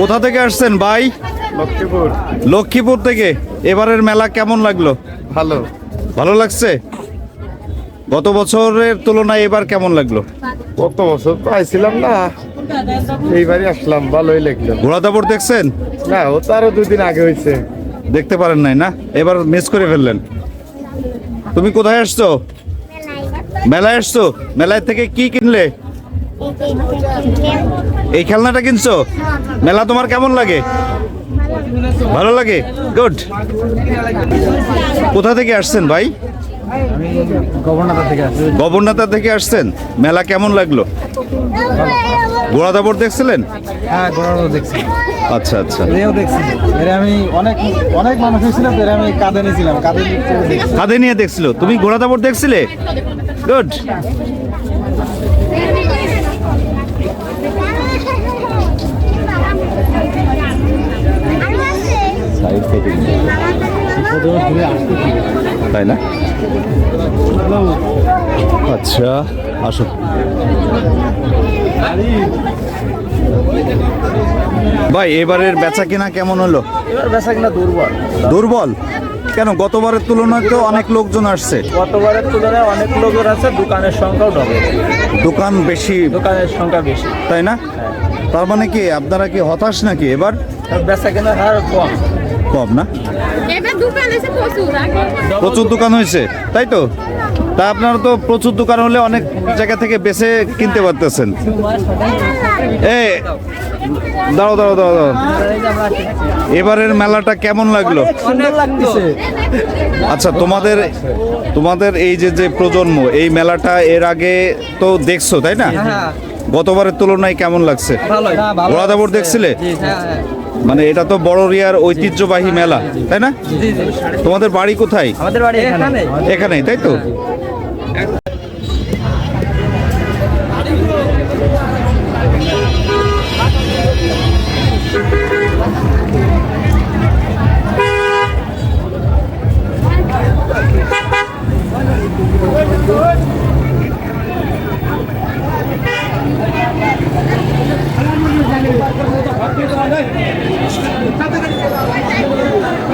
কোথা থেকে আসছেন ভাই? লক্ষ্মীপুর। লক্ষ্মীপুর থেকে। এবারের মেলা কেমন লাগল? ভালো। ভালো লাগছে? গত বছরের তুলনায় এবার কেমন লাগল? গত বছর তো আইছিলাম না। এইবারই আসলাম ভালোই লাগল। ঘোড়া দাপড় দেখছেন? না ও তো আরও দুদিন আগে হয়েছে দেখতে পারেন নাই না? এবার মিস করে ফেললেন। তুমি কোথায় আসছো? মেলায় আসছো? মেলায় থেকে কি কিনলে? এই খেলনাটা কিনছো? মেলা তোমার কেমন লাগে? ভালো লাগে? গুড কোথা থেকে আসছেন ভাই? গভর্নর থেকে গভর্নতা থেকে আসছেন? মেলা কেমন লাগল? গোড়া দাবর দেখছিলেন? হ্যাঁ দেখছি আচ্ছা আচ্ছা। এও দেখছি এর আমি অনেক অনেক মানুষ হয়েছিল তো আমি কাঁধে নিয়েছিলাম। কাঁধে নিয়ে দেখছি কাঁধে নিয়ে দেখছিল। তুমি ঘোড়া দাপড় দেখছিলে? গুড তাই না? আচ্ছা আসো। ভাই এবারের বেচা কিনা কেমন হলো? এবার বেচা কিনা দুর্বল। দুর্বল? কেন গতবারের তুলনায় তো অনেক লোকজন আসছে। গতবারের তুলনায় অনেক লোকজন আছে দোকানের সংখ্যাও ডবল দোকান বেশি। দোকানের সংখ্যা বেশি। তাই না? তার মানে কি আপনারা কি হতাশ নাকি এবার বেচা কেনার হার কম। কম না? এবার দোকান এসে প্রচুর দোকান হয়েছে তাই তো? তা আপনারা তো প্রচুর দোকান হলে অনেক জায়গা থেকে বেছে কিনতে পারতেছেন। এ দাঁড়াও দাঁড়াও দাঁড়াও দাঁড়াও। এবারের মেলাটা কেমন লাগল? আচ্ছা তোমাদের তোমাদের এই যে যে প্রজন্ম এই মেলাটা এর আগে তো দেখছ তাই না? গতবারের তুলনায় কেমন লাগছে? ঘোড়া দাবড় দেখছিলে? মানে এটা তো বড় রিয়ার ঐতিহ্যবাহী মেলা তাই না? তোমাদের বাড়ি কোথায়? আমাদের বাড়ি এখানে। এখানেই তাই তো?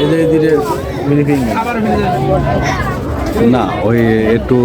ধীরে ধীরে মিনিফিং না। ওই একটু